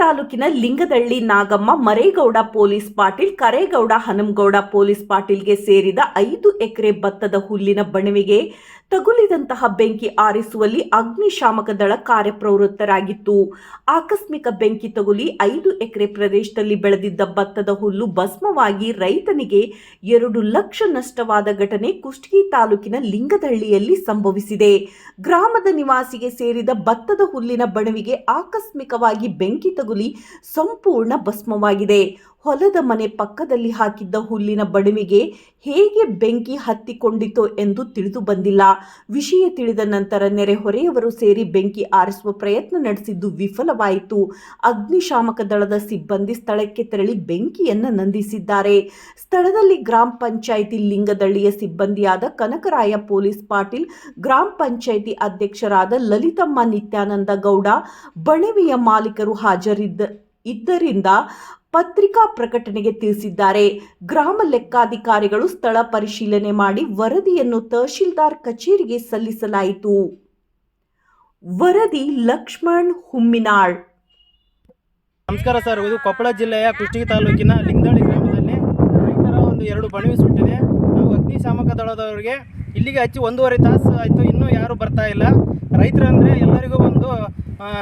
ತಾಲೂಕಿನ Lingadalli Nagamma, Maregowda police Patil, Karegowda Hanumagowda police ಪಾಟೀಲ್ಗೆ ಸೇರಿದ ಐದು ಎಕರೆ ಭತ್ತದ ಹುಲ್ಲಿನ ಬಣವಿಗೆ ತಗುಲಿದಂತಹ ಬೆಂಕಿ ಆರಿಸುವಲ್ಲಿ ಅಗ್ನಿಶಾಮಕ ದಳ ಕಾರ್ಯಪ್ರವೃತ್ತರಾಗಿತ್ತು. ಆಕಸ್ಮಿಕ ಬೆಂಕಿ ತಗುಲಿ ಐದು ಎಕರೆ ಪ್ರದೇಶದಲ್ಲಿ ಬೆಳೆದಿದ್ದ ಭತ್ತದ ಹುಲ್ಲು ಭಸ್ಮವಾಗಿ ರೈತನಿಗೆ ಎರಡು ಲಕ್ಷ ನಷ್ಟವಾದ ಘಟನೆ ಕುಷ್ಟಗಿ ತಾಲೂಕಿನ ಲಿಂಗದಳ್ಳಿಯಲ್ಲಿ ಸಂಭವಿಸಿದೆ. ಗ್ರಾಮದ ನಿವಾಸಿಗೆ ಸೇರಿದ ಭತ್ತದ ಹುಲ್ಲಿನ ಬಣವಿಗೆ ಆಕಸ್ಮಿಕವಾಗಿ ಬೆಂಕಿ ತಗುಲಿ ಸಂಪೂರ್ಣ ಭಸ್ಮವಾಗಿದೆ. ಹೊಲದ ಮನೆ ಪಕ್ಕದಲ್ಲಿ ಹಾಕಿದ್ದ ಹುಲ್ಲಿನ ಬಣವಿಗೆ ಹೇಗೆ ಬೆಂಕಿ ಹತ್ತಿಕೊಂಡಿತೋ ಎಂದು ತಿಳಿದು ಬಂದಿಲ್ಲ. ವಿಷಯ ತಿಳಿದ ನಂತರ ನೆರೆಹೊರೆಯವರು ಸೇರಿ ಬೆಂಕಿ ಆರಿಸುವ ಪ್ರಯತ್ನ ನಡೆಸಿದ್ದು ವಿಫಲವಾಯಿತು. ಅಗ್ನಿಶಾಮಕ ದಳದ ಸಿಬ್ಬಂದಿ ಸ್ಥಳಕ್ಕೆ ತೆರಳಿ ಬೆಂಕಿಯನ್ನು ನಂದಿಸಿದ್ದಾರೆ. ಸ್ಥಳದಲ್ಲಿ ಗ್ರಾಮ ಪಂಚಾಯಿತಿ ಲಿಂಗದಳ್ಳಿಯ ಸಿಬ್ಬಂದಿಯಾದ ಕನಕರಾಯ ಪೊಲೀಸ್ ಪಾಟೀಲ್, ಗ್ರಾಮ ಪಂಚಾಯಿತಿ ಅಧ್ಯಕ್ಷರಾದ ಲಲಿತಮ್ಮ ನಿತ್ಯಾನಂದ ಗೌಡ, ಬಣವಿಯ ಮಾಲೀಕರು ಹಾಜರಿದ್ದ ಇದ್ದರಿಂದ ಪತ್ರಿಕಾ ಪ್ರಕಟಣೆಗೆ ತಿಳಿಸಿದ್ದಾರೆ. ಗ್ರಾಮ ಲೆಕ್ಕಾಧಿಕಾರಿಗಳು ಸ್ಥಳ ಪರಿಶೀಲನೆ ಮಾಡಿ ವರದಿಯನ್ನು ತಹಶೀಲ್ದಾರ್ ಕಚೇರಿಗೆ ಸಲ್ಲಿಸಲಾಯಿತು. ವರದಿ ಲಕ್ಷ್ಮಣ್ ಹುಮ್ಮಿನಾಳ್. ನಮಸ್ಕಾರ ಸರ್, ಇದು ಕೊಪ್ಪಳ ಜಿಲ್ಲೆಯ ಕುಷ್ಟಗಿ ತಾಲೂಕಿನ ಲಿಂಗದಳ್ಳಿ ಗ್ರಾಮದಲ್ಲಿ ರೈತರ ಒಂದು ಎರಡು ಬಣವಿ ಸುಟ್ಟಿದೆ. ನಾವು ಅಗ್ನಿಶಾಮಕ ದಳದವರಿಗೆ ಇಲ್ಲಿಗೆ ಹಚ್ಚಿ ಒಂದೂವರೆ ತಾಸು ಆಯಿತು, ಇನ್ನೂ ಯಾರೂ ಬರ್ತಾ ಇಲ್ಲ. ರೈತರಂದರೆ ಎಲ್ಲರಿಗೂ ಒಂದು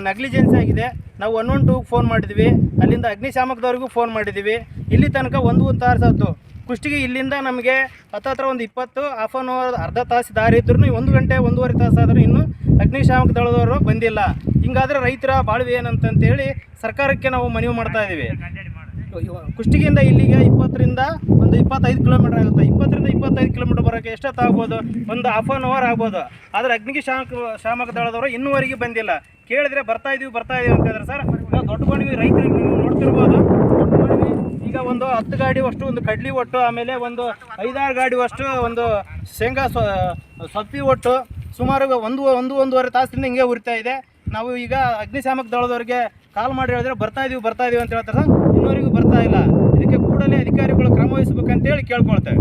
ನೆಗ್ಲಿಜೆನ್ಸಿ ಆಗಿದೆ. ನಾವು ಒನ್ ಒನ್ ಟೂಗೆ ಫೋನ್ ಮಾಡಿದ್ವಿ. ಅಲ್ಲಿಂದ ಅಗ್ನಿಶಾಮಕದವ್ರಿಗೂ ಫೋನ್ ಮಾಡಿದ್ದೀವಿ ಇಲ್ಲಿ ತನಕ ಒಂದು ಒಂದು ತಾಸು ಆಯಿತು. ಕುಷ್ಟಿಗೆ ಇಲ್ಲಿಂದ ನಮಗೆ ಹತ್ತತ್ರ ಒಂದು ಇಪ್ಪತ್ತು ಹಾಫ್ ಆನ್ ಅವರ್ ಅರ್ಧ ತಾಸು ದಾರಿ ಇದ್ರೂ ಒಂದು ಗಂಟೆ ಒಂದೂವರೆ ತಾಸು ಆದರೂ ಇನ್ನೂ ಅಗ್ನಿಶಾಮಕ ದಳದವರು ಬಂದಿಲ್ಲ. ಹಿಂಗಾದ್ರೆ ರೈತರ ಬಾಳ್ವೆ ಏನಂತಂತೇಳಿ ಸರ್ಕಾರಕ್ಕೆ ನಾವು ಮನವಿ ಮಾಡ್ತಾ ಇದ್ದೀವಿ. ಕುಷ್ಟಗಿಯಿಂದ ಇಲ್ಲಿಗೆ ಇಪ್ಪತ್ತರಿಂದ ಒಂದು ಇಪ್ಪತ್ತೈದು ಕಿಲೋಮೀಟರ್ ಆಗುತ್ತೆ. ಇಪ್ಪತ್ತರಿಂದ ಇಪ್ಪತ್ತೈದು ಕಿಲೋಮೀಟರ್ ಬರೋಕ್ಕೆ ಎಷ್ಟೊತ್ತು ಆಗ್ಬೋದು? ಒಂದು ಹಾಫ್ ಆನ್ ಅವರ್ ಆಗ್ಬೋದು. ಆದರೆ ಅಗ್ನಿಗೆ ಶಾಮಕ ಶಾಮಕ ದಳದವರು ಇನ್ನೂವರೆಗೆ ಬಂದಿಲ್ಲ. ಕೇಳಿದ್ರೆ ಬರ್ತಾ ಇದೀವಿ ಬರ್ತಾ ಇದೀವಿ ಅಂತ ಹೇಳಿದ್ರೆ. ಸರ್ ದೊಡ್ಡ ಬಣ್ವಿ ರೈತರಿಗೆ ನೀವು ನೋಡ್ತಿರ್ಬೋದು. ಈಗ ಒಂದು ಹತ್ತು ಗಾಡಿ ಅಷ್ಟು, ಒಂದು ಕಡ್ಲಿ ಒಟ್ಟು, ಆಮೇಲೆ ಒಂದು ಐದಾರು ಗಾಡಿ ಅಷ್ಟು, ಒಂದು ಶೇಂಗಾ ಸೊಪ್ಪಿ ಒಟ್ಟು ಸುಮಾರು ಒಂದು ಒಂದು, ಒಂದೂವರೆ ತಾಸಿನಿಂದ ಹಿಂಗೆ ಉರಿತಾ ಇದೆ. ನಾವು ಈಗ ಅಗ್ನಿಶಾಮಕ ದಳದವ್ರಿಗೆ ಕಾಲ್ ಮಾಡಿ ಹೇಳಿದ್ರೆ ಬರ್ತಾ ಇದೀವಿ ಬರ್ತಾ ಇದೀವಿ ಅಂತ ಹೇಳ್ತಾರೆ. ಸರ್, ಇನ್ನೂವರೆಗೂ ಬರ್ತಾ ಇಲ್ಲ. ಇದಕ್ಕೆ ಕೂಡಲೇ ಅಧಿಕಾರಿಗಳು ಕ್ರಮ ವಹಿಸ್ಬೇಕಂತೇಳಿ ಕೇಳ್ಕೊಳ್ತೇವೆ.